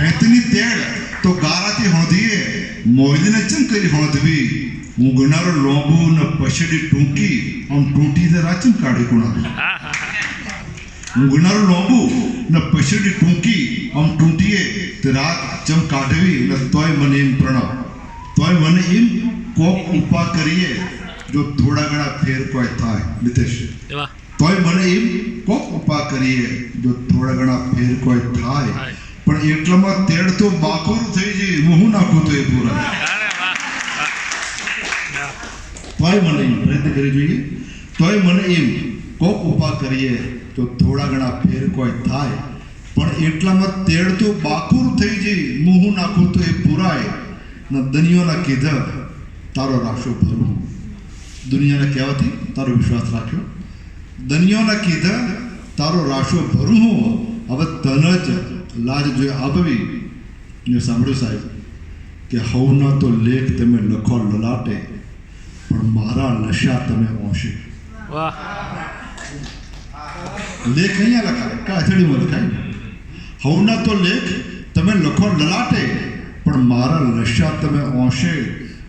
ભેંતની તેડ તો ગારાથી હોંધીએ મોયદીને ચમ કરી હોંધવી ઊંઘનારો લોંબુ ને પછડી ટૂંકી આમ ટૂંટી દે રાચમ કાઢી કુણા ઊંઘનારો લોંબુ ને પછડી ટૂંકી આમ ટૂંટીએ તે રાત ચમ કાઢવી ને તોય મને એમ પ્રણવ તોય મને એમ કોક ઉપા કરીએ જો થોડા ઘણા ફેર કોઈ થાય નિતેશ તોય મને એમ કોક ઉપા કરીએ જો થોડા ઘણા ફેર કોઈ થાય. પણ એટલામાં તેડ તો બાકોર થઈ જાય હું નાખું તો એ પૂરા? તોય મને એમ પ્રયત્ન કરી જોઈએ તોય મને એમ કોક ઉપા કરીએ તો થોડા ઘણા ફેર કોઈ થાય. પણ એટલામાં તેડ તો બાકુર થઈ જઈ મોહું નાખું તો એ પુરાય. ને દનિયોના કીધા તારો રાખશો ભરવું. દુનિયાને કહેવાથી તારો વિશ્વાસ રાખ્યો. દનિયોના કીધા તારો રાશો ભરું હું હવે તન જ લાજ જોઈ આપવી. ને સાંભળ્યું સાહેબ કે હવના તો લેખ તમે લખો લલાટે પણ મારા નશા તમે ઓશે. લેખ અહીંયા લખાય કા અથડીમાં લખાય. હવના તો લેખ તમે લખો લલાટે પણ મારા નશા તમે ઓશે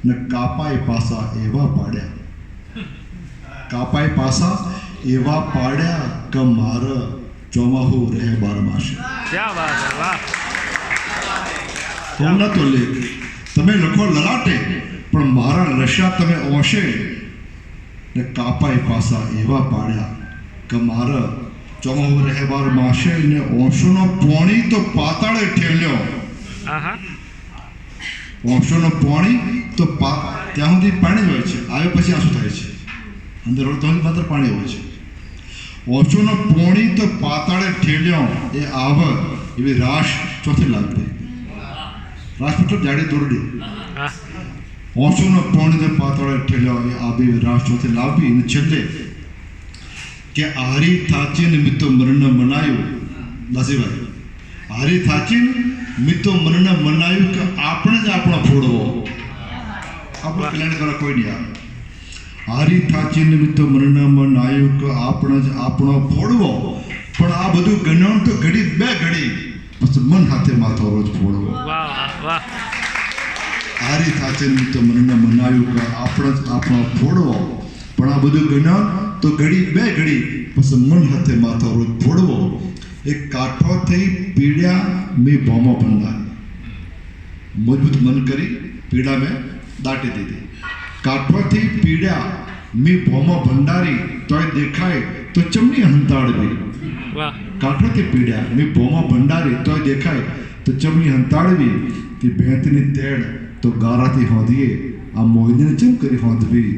ને કાપાય પાસા એવા પાડ્યા. કાપાય પાસા એવા પાડ્યા કે મારા ચોમાહુ રહે બારમાસે ક્યાં વાત હે વાહ લેખ તમે લખો લલાટે પણ મારા રશિયા તમે ઓશે ને કાપાઈ પાસા એવા પાડ્યા કે મારા ચોમાહુ રહેવાર માશે ને ઓશોનો પોણી તો પાતાળે ઠેલ્યો આહા ઓશોનો પોણી તો ત્યાં સુધી પાણી હોય છે આવે પછી આંસુ થાય છે અંદર હોય તો સુધી માત્ર પાણી હોય છે ઓશોનો પોણી તો પાતાળે ઠેલ્યો, એ આવ એવી રાશ ચોથી લાગતી. મતલબ જાડી દોરડી. હા ઓશોનો પોણીને પાતાળે ઠેલ્યો, એ આબી રાશ ચોથી લાવવી અને છેલ્લે કે હારી થાચીને મિતો મરણ મનાયું. દાસીભાઈ, હારી થાચીને મિતો મરણ મનાયું કે આપણે જ આપણો ફોડવો? આપણો કલ્યાણ કરવા કોઈ નહીં આવે. હારી થાચીને નિમિત્ત મરણ નાયક આપણે જ આપણો ફોડવો. પણ આ બધું ગણણ તો ઘડી બે ઘડી. પછી મન હાથે માથો રોજ ફોડવો. હારી થાચે નિમિત્ત મને મનાયું કે આપણે જ આપણો ફોડવો. પણ આ બધું ગણ્યા તો ઘડી બે ઘડી. પછી મન હાથે માથો રોજ ફોડવો. એ કાઠો થઈ પીડ્યા મેં ભોમો બંધા મજબૂત મન કરી પીડા મેં દાટી દીધી. કાઠોથી પીડ્યા મેં ભોમો ભંડારી તોય દેખાય તો ચમની હંતાડવી. કાંઠોથી પીડ્યા મેં ભોમો ભંડારી તોય દેખાય તો ચમની હંતાડવી. તે ભેંતની તેડ તો ગારાથી હોંધીએ આ મોહિનીને ચમ કરી હોંધવી?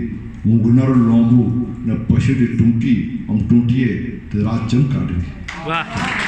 ઊંઘનારો લોંબુ ને પશુની ટૂંકી આમ ટૂંટીએ તે રાત ચમ કાઢવી? વાહ.